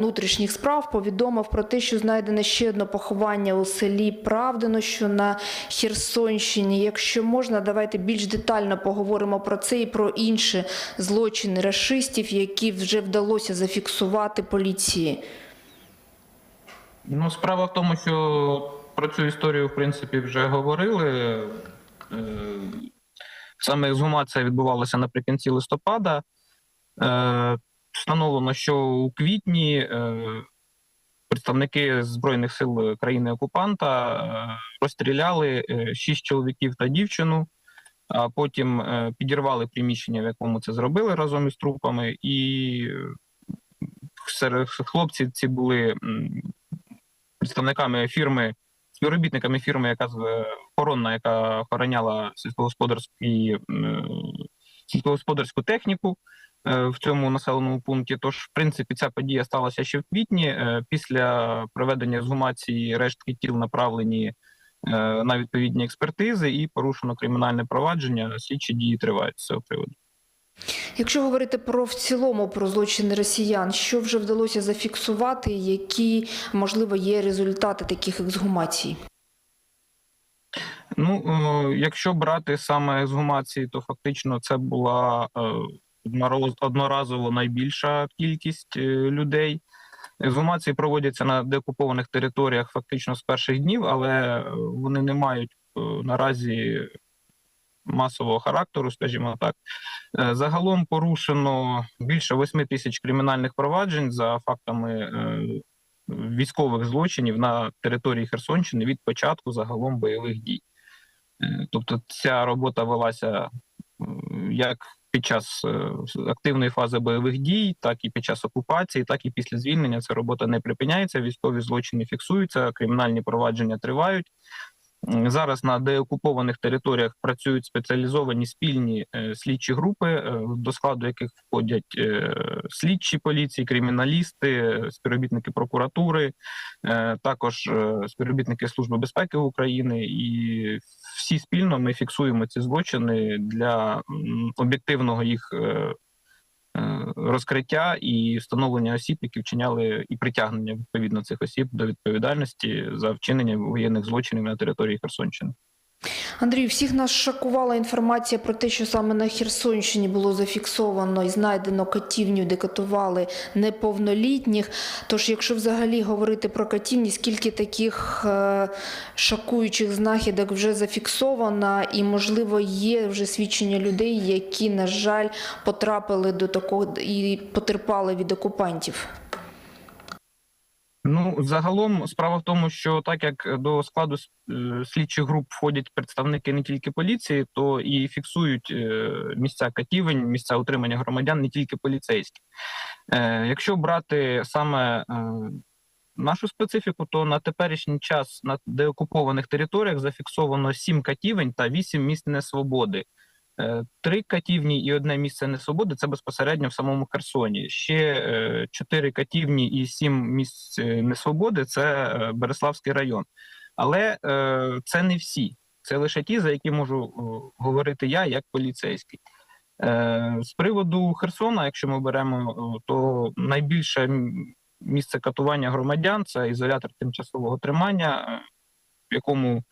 внутрішніх справ повідомив про те, що знайдено ще одне поховання у селі Правдино, що на Херсонщині. Якщо можна, давайте більш детально поговоримо про це і про інші злочини рашистів, які вже вдалося зафіксувати поліції. Ну, справа в тому, що про цю історію, в принципі, вже говорили. Е, Саме ексгумація відбувалася наприкінці листопада. Встановлено, що у квітні е, представники Збройних сил країни-окупанта е, розстріляли е, шість чоловіків та дівчину, а потім підірвали приміщення, в якому це зробили разом із трупами, і серед хлопці ці були представниками фірми, співробітниками фірми, яка охоронна, яка охороняла сільськогосподарські, м, сільськогосподарську техніку в цьому населеному пункті. Тож, в принципі, ця подія сталася ще в квітні. Е, Після проведення ексгумації рештки тіл направлені е, на відповідні експертизи і порушено кримінальне провадження. Слідчі дії тривають з цього приводу. Якщо говорити про в цілому про злочини росіян, що вже вдалося зафіксувати, які можливо є результати таких ексгумацій? Ну, е, якщо брати саме ексгумації, то фактично це була е, одноразово найбільша кількість е, людей. Ексгумації проводяться на деокупованих територіях фактично з перших днів, але е, вони не мають е, наразі масового характеру, скажімо так. Загалом порушено більше 8 тисяч кримінальних проваджень за фактами військових злочинів на території Херсонщини від початку загалом бойових дій. Тобто ця робота велася як під час е, активної фази бойових дій, так і під час окупації, так і після звільнення. Ця робота не припиняється. Військові злочини фіксуються, кримінальні провадження тривають. Зараз на деокупованих територіях працюють спеціалізовані спільні е, слідчі групи, е, до складу яких входять слідчі поліції, криміналісти, співробітники прокуратури, також співробітники Служби безпеки України, і всі спільно ми фіксуємо ці злочини для об'єктивного їх. е, е, Розкриття і встановлення осіб, які вчиняли і притягнення відповідно цих осіб до відповідальності за вчинення воєнних злочинів на території Херсонщини. Андрій, всіх нас шокувала інформація про те, що саме на Херсонщині було зафіксовано і знайдено катівню, де катували неповнолітніх. Тож, якщо взагалі говорити про катівні, скільки таких е, шокуючих знахідок вже зафіксовано, і можливо є вже свідчення людей, які, на жаль, потрапили до такого і потерпали від окупантів. Ну загалом справа в тому, що так як до складу е, слідчих груп входять представники не тільки поліції, то і фіксують е, місця катівень, місця утримання громадян не тільки поліцейські. Е, Якщо брати саме нашу специфіку, то на теперішній час на деокупованих територіях зафіксовано сім катівень та вісім місць несвободи. Е, Три катівні і одне місце несвободи це безпосередньо в самому Херсоні. Ще е, чотири катівні і сім місць е, несвободи це Береславський район. Але це не всі. Це лише ті, за які можу говорити я як поліцейський. З приводу Херсона, якщо ми беремо, то найбільше місце катування громадян це ізолятор тимчасового тримання, в якому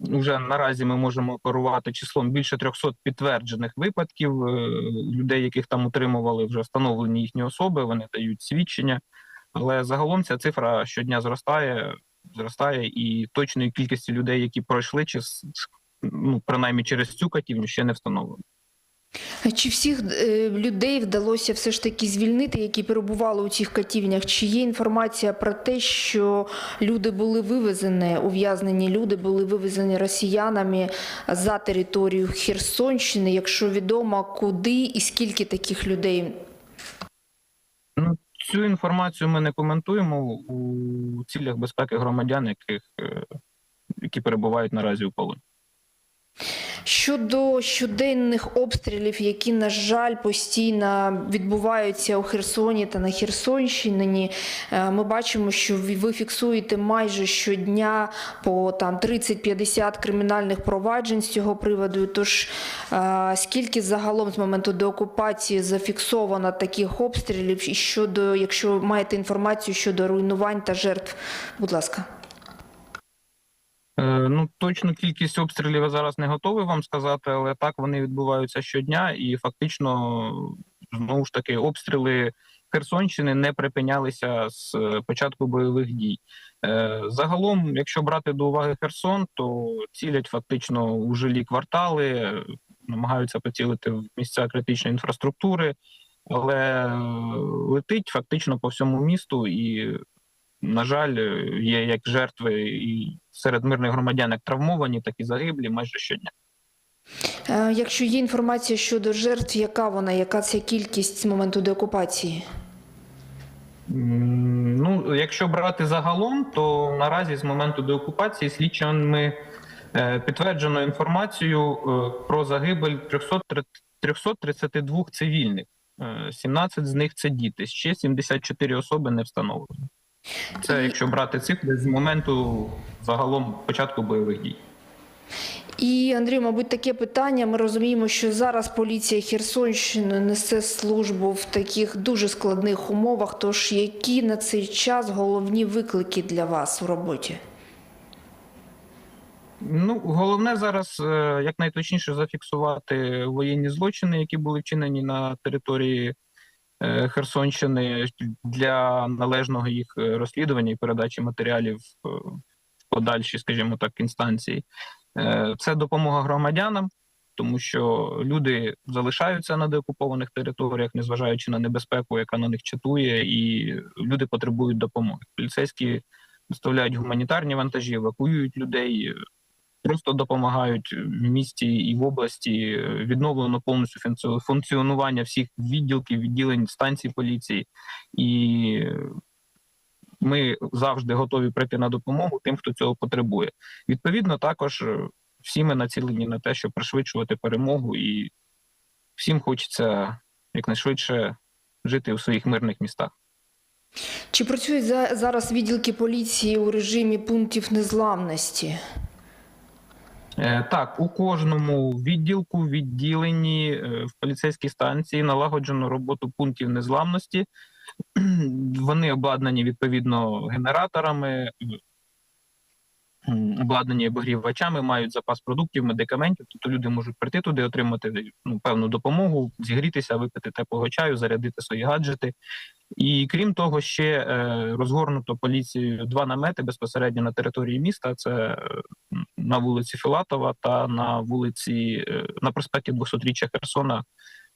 вже наразі ми можемо оперувати числом більше 300 підтверджених випадків е, людей, яких там утримували, вже встановлені їхні особи, вони дають свідчення. Але загалом ця цифра щодня зростає, зростає, і точної кількості людей, які пройшли, чи ну принаймні через цю катівню, ще не встановлено. Чи всіх е, людей вдалося все ж таки звільнити, які перебували у цих катівнях? Чи є інформація про те, що люди були вивезені, ув'язнені люди були вивезені росіянами за територію Херсонщини? Якщо відомо, куди і скільки таких людей? Ну, цю інформацію ми не коментуємо у цілях безпеки громадян, яких е, які перебувають наразі у полоні. Щодо щоденних обстрілів, які, на жаль, постійно відбуваються у Херсоні та на Херсонщині, е, ми бачимо, що ви фіксуєте майже щодня по там 30-50 кримінальних проваджень з цього приводу. Тож е, скільки загалом з моменту деокупації зафіксовано таких обстрілів, і щодо, якщо маєте інформацію щодо руйнувань та жертв, будь ласка. Е, Ну, точну кількість обстрілів я зараз не готовий вам сказати, але так вони відбуваються щодня, і фактично знову ж таки обстріли Херсонщини не припинялися з е, початку бойових дій. Е, Загалом, якщо брати до уваги Херсон, то цілять фактично у жилі квартали, намагаються поцілити в місця критичної інфраструктури, але летить фактично по всьому місту і на жаль, є як жертви і серед мирних громадян, як травмовані, так і загиблі майже щодня. Е, Якщо є інформація щодо жертв, яка вона, яка ця кількість з моменту деокупації? Ну, якщо брати загалом, то наразі з моменту деокупації слідчими е, підтверджено інформацію е, про загибель 300 332 цивільних. Е, 17 з них це діти, ще 74 особи не встановлені. Це якщо брати цифри з моменту загалом початку бойових дій. І Андрій, мабуть, таке питання. Ми розуміємо, що зараз поліція Херсонщини несе службу в таких дуже складних умовах. Тож які на цей час головні виклики для вас у роботі? Ну, головне зараз е, якнайточніше зафіксувати воєнні злочини, які були вчинені на території Херсонщини для належного їх е, розслідування і передачі матеріалів е, в подальші, скажімо так, інстанції. Е, Це допомога громадянам, тому що люди залишаються на деокупованих територіях, незважаючи на небезпеку, яка на них чатує, і люди потребують допомоги. Поліцейські доставляють гуманітарні вантажі, евакуюють людей, просто допомагають в місті і в області. Відновлено повністю функціонування всіх відділків, відділень станцій поліції, і ми завжди готові прийти на допомогу тим, хто цього потребує. Відповідно, також е, всі ми націлені на те, щоб пришвидшувати перемогу, і всім хочеться якнайшвидше жити у своїх мирних містах. Чи працюють за- зараз відділки поліції у режимі пунктів незламності? Е, Так, у кожному відділку, відділенні е, в поліцейській станції налагоджено роботу пунктів незламності. Вони обладнані відповідно генераторами, обладнані обігрівачами, мають запас продуктів, медикаментів. Тобто люди можуть прийти туди, отримати ну, певну допомогу, зігрітися, випити теплого чаю, зарядити свої гаджети. І крім того, ще е, розгорнуто поліцією два намети безпосередньо на території міста. Це е, на вулиці Філатова та на вулиці е, на проспекті 200-річчя Херсона.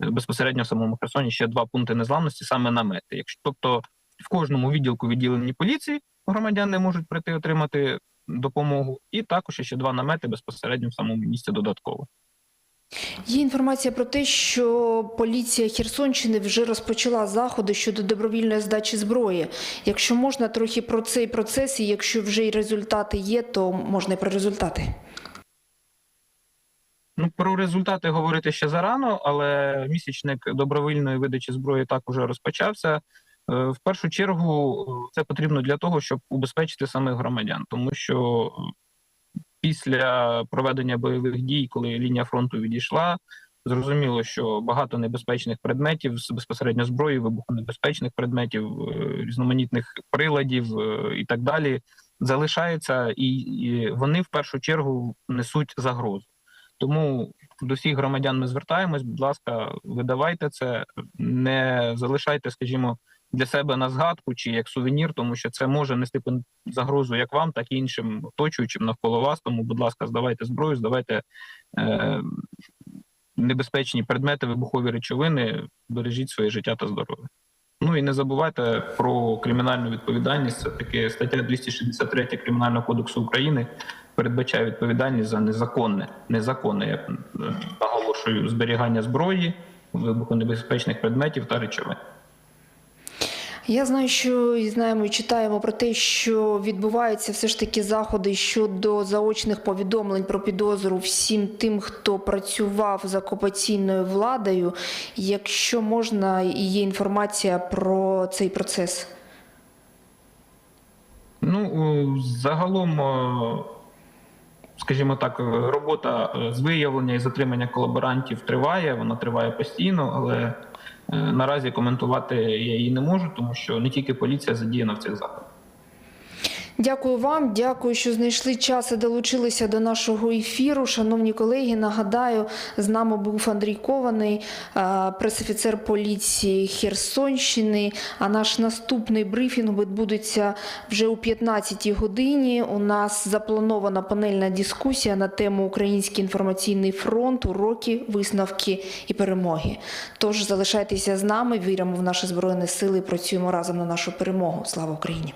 Безпосередньо в самому Херсоні ще два пункти незламності, саме намети. Якщо тобто в кожному відділку відділенні поліції громадяни можуть прийти отримати допомогу, і також ще два намети безпосередньо в самому місті додатково. Є інформація про те, що поліція Херсонщини вже розпочала заходи щодо добровільної здачі зброї. Якщо можна, трохи про цей процес, і якщо вже й результати є, то можна і про результати. Ну, про результати говорити ще зарано, але місячник добровільної видачі зброї так уже розпочався. Е, В першу чергу е, це потрібно для того, щоб убезпечити самих громадян, тому що е, після проведення бойових дій, коли лінія фронту відійшла, зрозуміло, що багато небезпечних предметів безпосередньо зброї, вибухонебезпечних предметів, е, різноманітних приладів е, і так далі залишається, і вони в першу чергу несуть загрозу. Тому до всіх громадян ми звертаємось. Будь ласка, видавайте це, не залишайте, скажімо, для себе на згадку чи як сувенір, тому що це може нести загрозу як вам, так і іншим оточуючим навколо вас. Тому, будь ласка, здавайте зброю, здавайте е, небезпечні предмети, вибухові речовини, бережіть своє життя та здоров'я. Ну і не забувайте про кримінальну відповідальність. Це таки стаття 263 Кримінального кодексу України передбачає відповідальність за незаконне, незаконне, я е, наголошую, зберігання зброї, вибухонебезпечних предметів та речовин. Я знаю, що і знаємо і читаємо про те, що відбуваються все ж таки заходи щодо заочних повідомлень про підозру всім тим, хто працював з окупаційною владою. Якщо можна, і є інформація про цей процес. Ну, е, загалом, е, скажімо так, робота е, з виявлення і затримання колаборантів триває, вона триває постійно, але наразі коментувати я її не можу, тому що не тільки поліція задіяна в цих заходах. Дякую вам, дякую, що знайшли час і долучилися до нашого ефіру. Шановні колеги, нагадаю, з нами був Андрій Кований, е, пресофіцер поліції Херсонщини. А наш наступний брифінг відбудеться вже у 15-й годині. У нас запланована панельна дискусія на тему Український інформаційний фронт, уроки, висновки і перемоги. Тож залишайтеся з нами, віримо в наші збройні сили і працюємо разом на нашу перемогу. Слава Україні!